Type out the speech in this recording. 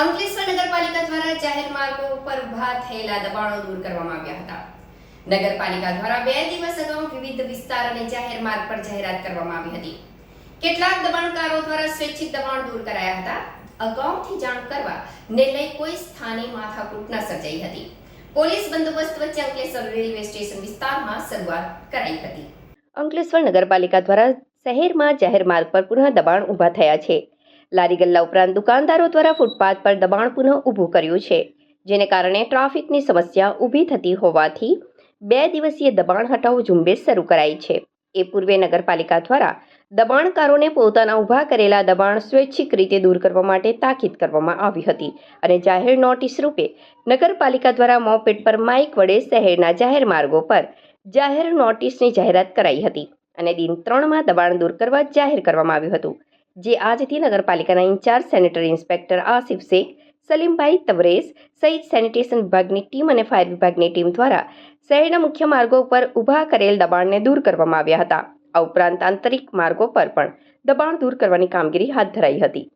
અંકલેશ્વર નગરપાલિકા દ્વારા જાહેર માર્ગો ઉપર ઊભા થયેલા દબાણો દૂર કરવામાં આવ્યા હતા. નગરપાલિકા દ્વારા બે દિવસ અગાઉ વિવિધ વિસ્તાર અને જાહેર માર્ગ પર જાહેરાત કરવામાં આવી હતી. કેટલાક દબાણકારો દ્વારા સ્વૈચ્છિક દબાણ દૂર કરાયા હતા. અગાઉથી જાણ કરવા ને લઈ કોઈ સ્થાને માથાકૂટ ન સર્જાઈ હતી. પોલીસ બંદોબસ્ત વચ્ચે અંકલેશ્વર રેલવે સ્ટેશન વિસ્તારમાં શરૂઆત કરાઈ હતી. અંકલેશ્વર નગરપાલિકા દ્વારા શહેરમાં જાહેર માર્ગ પર પુનઃ દબાણ ઊભા થયા છે. લારી ગલ્લા ઉપરાંત દુકાનદારો દ્વારા ફૂટપાથ પર દબાણ પુનઃ ઊભું કર્યું છે, જેને કારણે ટ્રાફિકની સમસ્યા ઊભી થતી હોવાથી બે દિવસીય દબાણ હટાવ ઝુંબેશ શરૂ કરાઈ છે. એ પૂર્વે નગરપાલિકા દ્વારા દબાણકારોને પોતાના ઊભા કરેલા દબાણ સ્વૈચ્છિક રીતે દૂર કરવા માટે તાકીદ કરવામાં આવી હતી અને જાહેર નોટિસ રૂપે નગરપાલિકા દ્વારા મોપેટ પર માઇક વડે શહેરના જાહેર માર્ગો પર જાહેર નોટિસની જાહેરાત કરાઈ હતી અને દિન ત્રણમાં દબાણ દૂર કરવા જાહેર કરવામાં આવ્યું હતું. જે આજથી નગરપાલિકાના incharge sanitary inspector Asif Shaikh, સલીમભાઈ Tavrez સહિત સેનિટેશન વિભાગની ટીમ અને ફાયર વિભાગની ટીમ દ્વારા શહેરના મુખ્ય માર્ગો ઉપર ઊભા કરેલ દબાણને દૂર કરવામાં આવ્યા હતા. આ ઉપરાંત આંતરિક માર્ગો પર પણ દબાણ દૂર કરવાની કામગીરી હાથ ધરાઈ હતી.